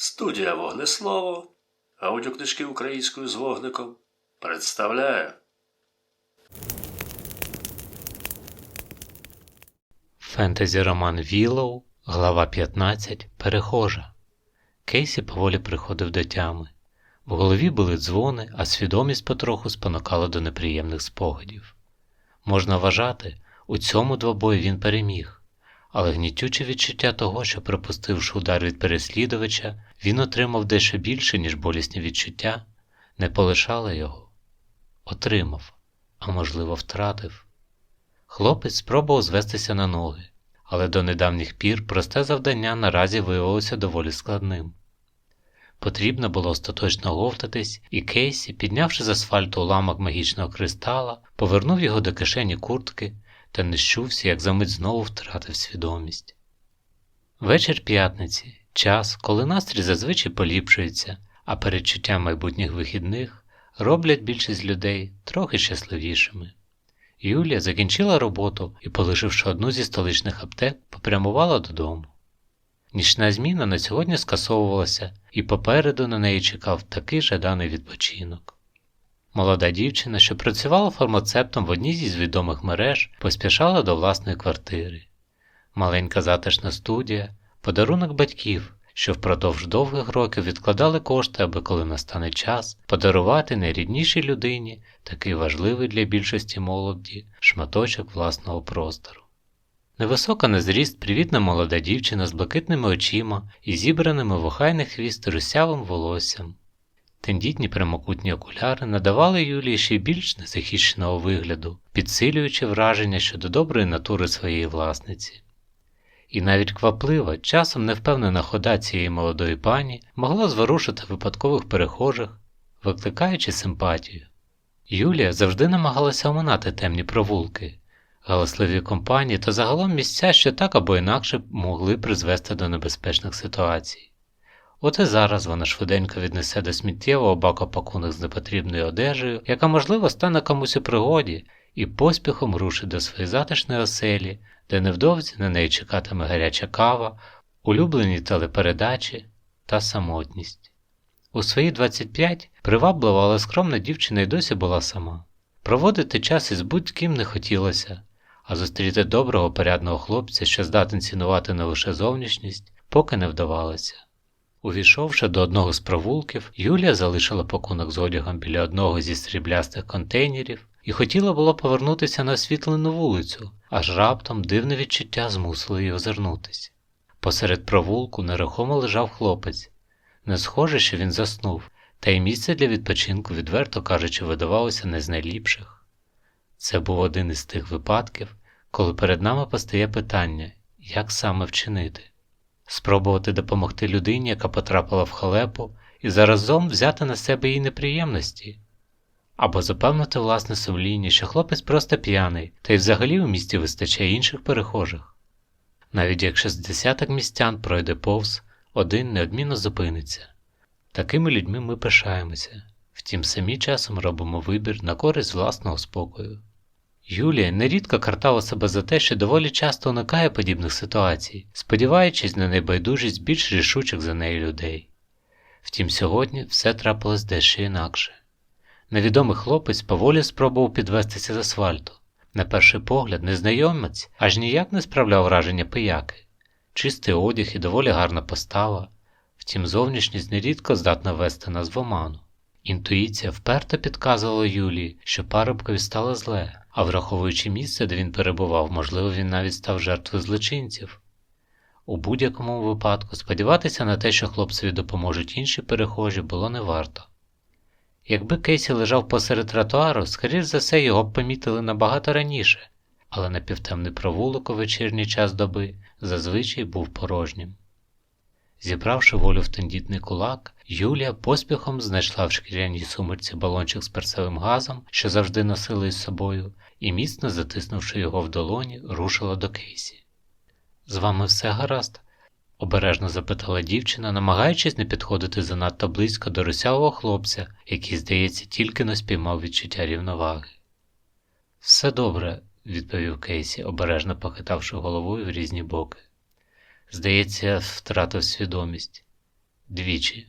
Студія Вогнеслово, аудіокнижки українською з вогником представляє Фентезі роман Вілоу, глава 15. Перехожа. Кейсі поволі приходив до тями. В голові були дзвони, а свідомість потроху спонукала до неприємних спогадів. Можна вважати, у цьому двобої він переміг, але гнітюче відчуття того, що пропустивши удар від переслідувача, він отримав дещо більше, ніж болісні відчуття, не полишало його. Отримав, а можливо, втратив. Хлопець спробував звестися на ноги, але до недавніх пір просте завдання наразі виявилося доволі складним. Потрібно було остаточно говтатись, і Кейсі, піднявши з асфальту уламок магічного кристала, повернув його до кишені куртки та не щувся, як за мить знову втратив свідомість. Вечір п'ятниці час, коли настрій зазвичай поліпшується, а передчуття майбутніх вихідних роблять більшість людей трохи щасливішими. Юлія закінчила роботу і, полишивши одну зі столичних аптек, попрямувала додому. Нічна зміна на сьогодні скасовувалася, і попереду на неї чекав такий жаданий відпочинок. Молода дівчина, що працювала фармацептом в одній зі відомих мереж, поспішала до власної квартири. Маленька затишна студія, подарунок батьків, що впродовж довгих років відкладали кошти, аби коли настане час, подарувати найріднішій людині такий важливий для більшості молоді шматочок власного простору. Невисока на зріст, привітна молода дівчина з блакитними очима і зібраними в охайний хвіст русявим волоссям. Тендітні прямокутні окуляри надавали Юлії ще більш незахищеного вигляду, підсилюючи враження щодо доброї натури своєї власниці. І навіть кваплива, часом невпевнена хода цієї молодої пані могла зворушити випадкових перехожих, викликаючи симпатію. Юлія завжди намагалася оминати темні провулки, галасливі компанії та загалом місця, що так або інакше могли призвести до небезпечних ситуацій. От і зараз вона швиденько віднесе до сміттєвого бака пакунок з непотрібною одежею, яка, можливо, стане комусь у пригоді, і поспіхом рушить до своєї затишної оселі, де невдовзі на неї чекатиме гаряча кава, улюблені телепередачі та самотність. У свої 25 приваблива, але скромна дівчина й досі була сама. Проводити час із будь-ким не хотілося, а зустріти доброго порядного хлопця, що здатен цінувати не лише зовнішність, поки не вдавалося. Увійшовши до одного з провулків, Юлія залишила пакунок з одягом біля одного зі сріблястих контейнерів і хотіла було повернутися на освітлену вулицю, аж раптом дивне відчуття змусило її озирнутися. Посеред провулку нерухомо лежав хлопець. Не схоже, що він заснув, та й місце для відпочинку, відверто кажучи, видавалося не з найліпших. Це був один із тих випадків, коли перед нами постає питання, як саме вчинити спробувати допомогти людині, яка потрапила в халепу, і заразом взяти на себе її неприємності, або запевнити власне сумління, що хлопець просто п'яний, та й взагалі у місті вистачає інших перехожих. Навіть якщо з десяток містян пройде повз, один неодмінно зупиниться. Такими людьми ми пишаємося, втім самі часом робимо вибір на користь власного спокою. Юлія нерідко картала себе за те, що доволі часто уникає подібних ситуацій, сподіваючись на небайдужість більш рішучих за неї людей. Втім, сьогодні все трапилось дещо інакше. Невідомий хлопець поволі спробував підвестися з асфальту. На перший погляд, незнайомець аж ніяк не справляв враження пияки, чистий одяг і доволі гарна постава, втім, зовнішність нерідко здатна вести нас в оману. Інтуїція вперто підказувала Юлії, що парубкові стало зле, а враховуючи місце, де він перебував, можливо, він навіть став жертвою злочинців. У будь-якому випадку сподіватися на те, що хлопцеві допоможуть інші перехожі, було не варто. Якби Кейсі лежав посеред тротуару, скоріш за все, його б помітили набагато раніше, але напівтемний провулок у вечірній час доби зазвичай був порожнім. Зібравши волю в тендітний кулак, Юлія поспіхом знайшла в шкіряній сумерці балончик з перцевим газом, що завжди носила із собою, і міцно затиснувши його в долоні, рушила до Кейсі. З вами все гаразд? Обережно запитала дівчина, намагаючись не підходити занадто близько до русявого хлопця, який, здається, тільки не спіймав відчуття рівноваги. Все добре, відповів Кейсі, обережно похитавши головою в різні боки. Здається, втратив свідомість. двічі.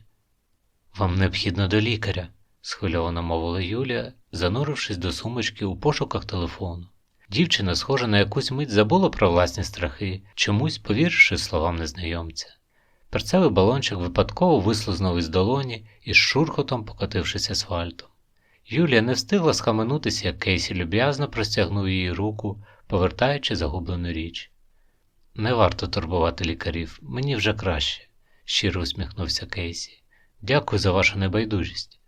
Вам необхідно до лікаря, схвильовано мовила Юлія, занурившись до сумочки у пошуках телефону. Дівчина, схожа на якусь мить, забула про власні страхи, чомусь повіривши словам незнайомця. Перцевий балончик випадково вислизнув із долоні і шурхотом покотившись асфальтом. Юлія не встигла схаменутися, як Кейсі люб'язно простягнув її руку, повертаючи загублену річ. Не варто турбувати лікарів, мені вже краще, щиро усміхнувся Кейсі. Дякую за вашу небайдужість.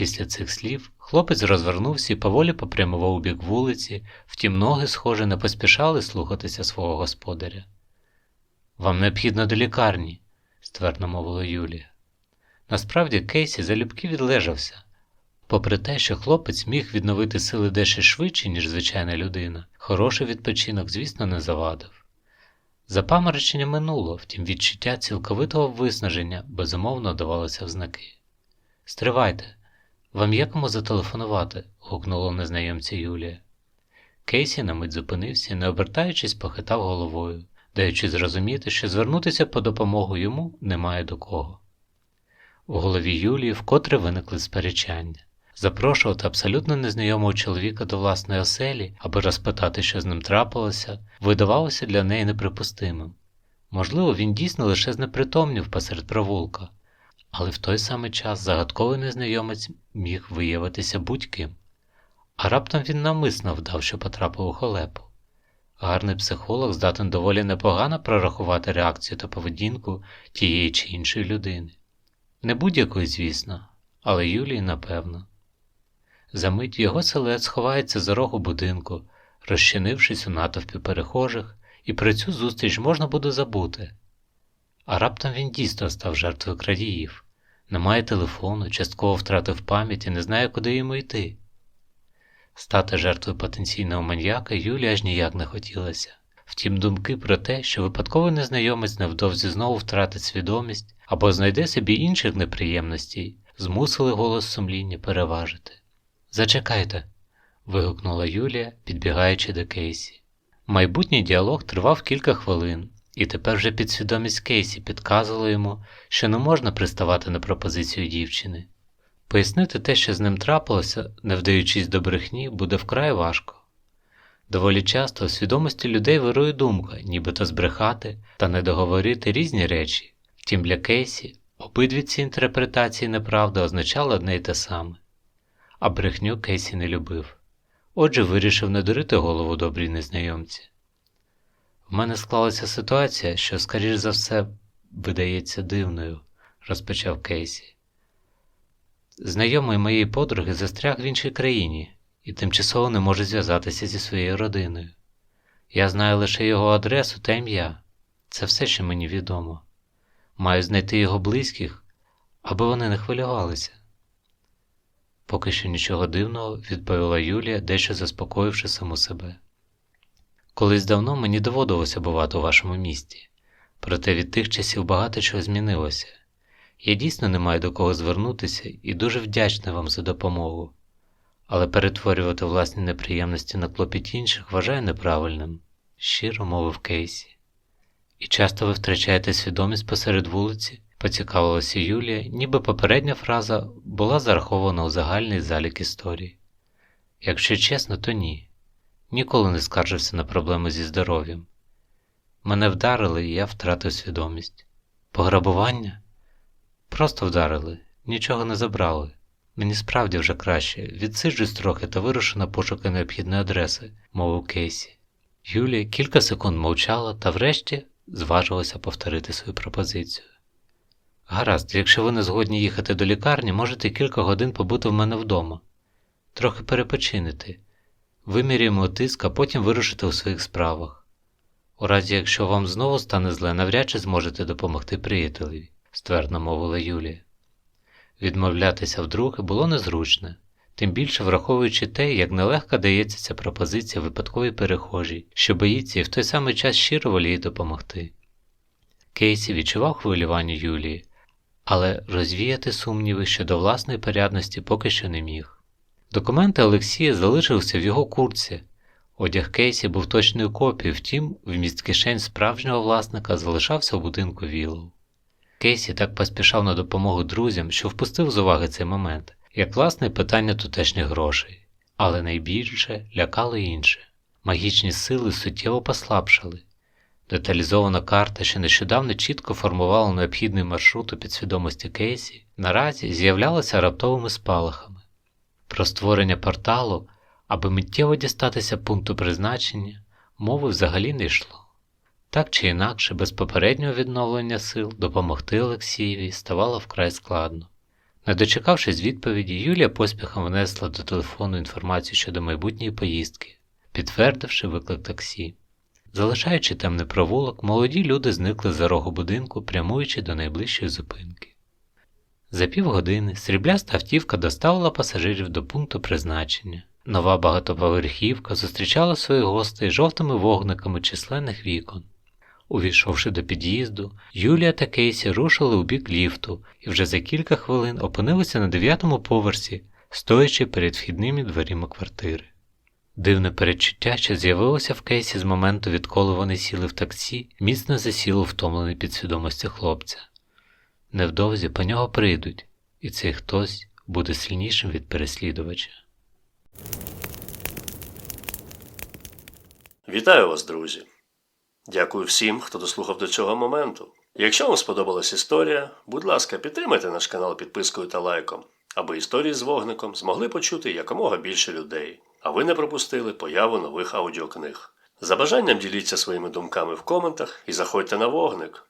Після цих слів хлопець розвернувся і поволі попрямував у бік вулиці, втім ноги, схоже, не поспішали слухатися свого господаря. Вам необхідно до лікарні, ствердно мовила Юлія. Насправді Кейсі залюбки відлежався. Попри те, що хлопець міг відновити сили дещо швидше, ніж звичайна людина, хороший відпочинок, звісно, не завадив. Запаморочення минуло, втім відчуття цілковитого виснаження безумовно давалося в знаки. Стривайте, вам є кому зателефонувати? гукнула незнайомця Юлія. Кейсі на мить зупинився не обертаючись, похитав головою, даючи зрозуміти, що звернутися по допомогу йому немає до кого. У голові Юлії вкотре виникли сперечання. Запрошувати абсолютно незнайомого чоловіка до власної оселі, аби розпитати, що з ним трапилося, видавалося для неї неприпустимим. Можливо, він дійсно лише знепритомнів посеред провулка, але в той самий час загадковий незнайомець міг виявитися будь-ким. А раптом він навмисно вдав, що потрапив у холепу. Гарний психолог здатен доволі непогано прорахувати реакцію та поведінку тієї чи іншої людини. Не будь-якої, звісно, але Юлії напевно. Замить його силует сховається за рогу будинку, розчинившись у натовпі перехожих, і про цю зустріч можна буде забути. А раптом він дійсно став жертвою крадіїв, не має телефону, частково втратив пам'ять і не знає, куди йому йти. Стати жертвою потенційного маньяка Юлі аж ніяк не хотілося. Втім, думки про те, що випадковий незнайомець невдовзі знову втратить свідомість або знайде собі інших неприємностей, змусили голос сумління переважити. Зачекайте. вигукнула Юлія, підбігаючи до Кейсі. Майбутній діалог тривав кілька хвилин, і тепер вже підсвідомість Кейсі підказувала йому, що не можна приставати на пропозицію дівчини. Пояснити те, що з ним трапилося, не вдаючись до брехні, буде вкрай важко. Доволі часто у свідомості людей вирує думка, нібито збрехати та не договорити різні речі, втім для Кейсі обидві ці інтерпретації неправди означали одне й те саме. А брехню Кейсі не любив. Отже, вирішив не дурити голову добрій незнайомці. В мене склалася ситуація, що, скоріш за все, видається дивною, розпочав Кейсі. Знайомий моєї подруги застряг в іншій країні і тимчасово не може зв'язатися зі своєю родиною. Я знаю лише його адресу та ім'я. Це все, що мені відомо. Маю знайти його близьких, аби вони не хвилювалися. Поки що нічого дивного, відповіла Юлія, дещо заспокоївши саму себе. Колись давно мені доводилося бувати у вашому місті, проте від тих часів багато чого змінилося. Я дійсно не маю до кого звернутися і дуже вдячна вам за допомогу, але перетворювати власні неприємності на клопіт інших вважаю неправильним, щиро мовив Кейсі. І часто ви втрачаєте свідомість посеред вулиці, поцікавилася Юлія, ніби попередня фраза була зарахована у загальний залік історії. Якщо чесно, то ні. Ніколи не скаржився на проблеми зі здоров'ям. Мене вдарили, і я втратив свідомість. Пограбування? Просто вдарили, нічого не забрали. Мені справді вже краще, відсиджусь трохи та вирушу на пошуки необхідної адреси, мовив Кейсі. Юлія кілька секунд мовчала та врешті зважилася повторити свою пропозицію. Гаразд, якщо ви не згодні їхати до лікарні, можете кілька годин побути в мене вдома, трохи перепочинити, вимірюємо тиск, а потім вирушити у своїх справах. У разі, якщо вам знову стане зле, навряд чи зможете допомогти приятелеві, ствердно мовила Юлія. Відмовлятися вдруге було незручно, тим більше враховуючи те, як нелегко дається ця пропозиція випадковій перехожій, що боїться і в той самий час щиро воліє допомогти. Кейсі відчував хвилювання Юлії, але розвіяти сумніви щодо власної порядності поки що не міг. Документи Олексія залишилися в його курці. Одяг Кейсі був точною копією, втім, вміст кишень справжнього власника залишався в будинку Віллоу. Кейсі так поспішав на допомогу друзям, що впустив з уваги цей момент, як власне питання тутешніх грошей. Але найбільше лякало інше. Магічні сили суттєво послабшали. Деталізована карта, що нещодавно чітко формувала необхідний маршрут у підсвідомості Кейсі, наразі з'являлася раптовими спалахами. Про створення порталу, аби миттєво дістатися пункту призначення, мови взагалі не йшло. Так чи інакше, без попереднього відновлення сил допомогти Олексієві ставало вкрай складно. Не дочекавшись відповіді, Юлія поспіхом внесла до телефону інформацію щодо майбутньої поїздки, підтвердивши виклик таксі. Залишаючи темний провулок, молоді люди зникли за рогу будинку, прямуючи до найближчої зупинки. За півгодини срібляста автівка доставила пасажирів до пункту призначення. Нова багатоповерхівка зустрічала своїх гостей жовтими вогниками численних вікон. Увійшовши до під'їзду, Юлія та Кейсі рушили у бік ліфту і вже за кілька хвилин опинилися на дев'ятому поверсі, стоячи перед вхідними дверима квартири. Дивне передчуття, що з'явилося в Кейсі з моменту, відколи вони сіли в таксі, міцно засіло втомлений підсвідомості хлопця. Невдовзі по нього прийдуть, і цей хтось буде сильнішим від переслідувача. Вітаю вас, друзі! Дякую всім, хто дослухав до цього моменту. Якщо вам сподобалась історія, будь ласка, підтримайте наш канал підпискою та лайком, аби історії з вогником змогли почути якомога більше людей, а ви не пропустили появу нових аудіокниг. За бажанням діліться своїми думками в коментах і заходьте на вогник.